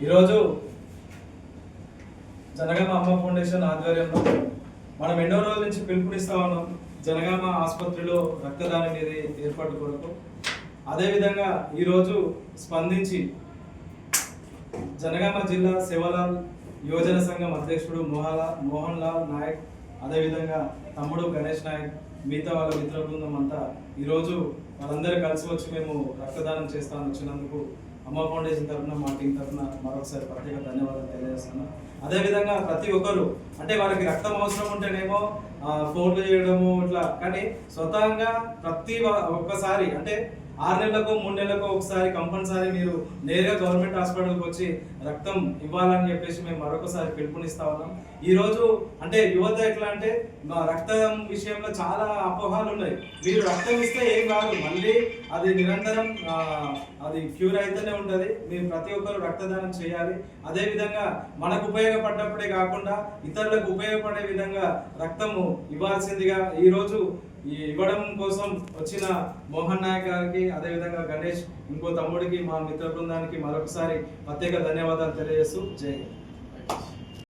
ఈరోజు జనగామ అమ్మ ఫౌండేషన్ ఆధ్వర్యంలో మనం ఎన్నో రోజుల నుంచి పిలుపునిస్తా ఉన్నాం. జనగామ ఆసుపత్రిలో రక్తదానం అనేది ఏర్పాటు కొరకు. అదేవిధంగా ఈరోజు స్పందించి జనగామ జిల్లా శివలాల్ యువజన సంఘం అధ్యక్షుడు మోహలా మోహన్ లాల్ నాయక్ అదేవిధంగా తమ్ముడు గణేష్ నాయక్ మిగతా వాళ్ళ మిత్ర బృందం అంతా ఈరోజు వాళ్ళందరూ కలిసి వచ్చి మేము రక్తదానం చేస్తామని వచ్చినందుకు అమ్మ ఫౌండేషన్ తరఫున మా టీం తరఫున మరొకసారి ప్రత్యేక ధన్యవాదాలు తెలియజేస్తున్నాను. అదేవిధంగా ప్రతి ఒక్కరు అంటే వాళ్ళకి రక్తం అవసరం ఉంటేనేమో ఫోన్లు చేయడము ఇట్లా కానీ స్వతహాగా ప్రతి ఒక్కసారి అంటే ఆరు నెలలకు మూడు నెలలకు ఒకసారి కంపల్సరీ మీరు నేరుగా గవర్నమెంట్ హాస్పిటల్కి వచ్చి రక్తం ఇవ్వాలని చెప్పేసి మేము మరొకసారి పిలుపునిస్తా ఉన్నాం. ఈరోజు అంటే యువత ఎట్లా అంటే మా రక్తం విషయంలో చాలా అపోహాలు ఉన్నాయి. మీరు రక్తం ఇస్తే ఏం కాదు మళ్ళీ అది నిరంతరం అది క్యూర్ అయితేనే ఉంటుంది. మీరు ప్రతి ఒక్కరు రక్తదానం చేయాలి. అదేవిధంగా మనకు ఉపయోగపడ్డప్పుడే కాకుండా ఇతరులకు ఉపయోగపడే విధంగా రక్తము ఇవ్వాల్సిందిగా ఈరోజు ఇవ్వడం కోసం వచ్చిన మోహన్ నాయక్ గారికి అదేవిధంగా గణేష్ ఇంకో తమ్ముడికి మా మిత్ర బృందానికి మరొకసారి ప్రత్యేక ధన్యవాదాలు తెలియజేస్తూ జై